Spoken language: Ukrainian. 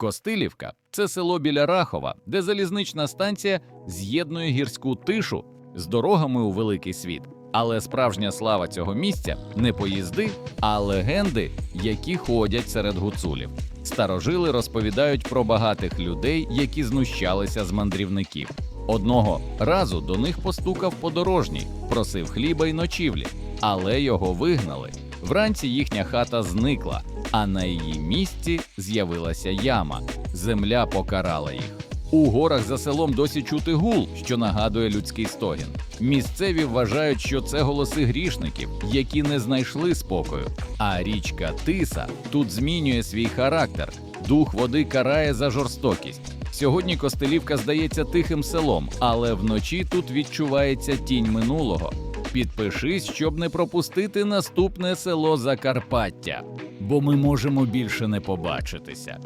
Костилівка це село біля Рахова, де залізнична станція з'єднує гірську тишу з дорогами у великий світ. Але справжня слава цього місця не поїзди, а легенди, які ходять серед гуцулів. Старожили розповідають про багатих людей, які знущалися з мандрівників. Одного разу до них постукав подорожній, просив хліба й ночівлі, але його вигнали. Вранці їхня хата зникла, а на її місці з'явилася яма. Земля покарала їх. У горах за селом досі чути гул, що нагадує людський стогін. Місцеві вважають, що це голоси грішників, які не знайшли спокою. А річка Тиса тут змінює свій характер. Дух води карає за жорстокість. Сьогодні Костелівка здається тихим селом, але вночі тут відчувається тінь минулого. Підпишись, щоб не пропустити наступне село Закарпаття, бо ми можемо більше не побачитися.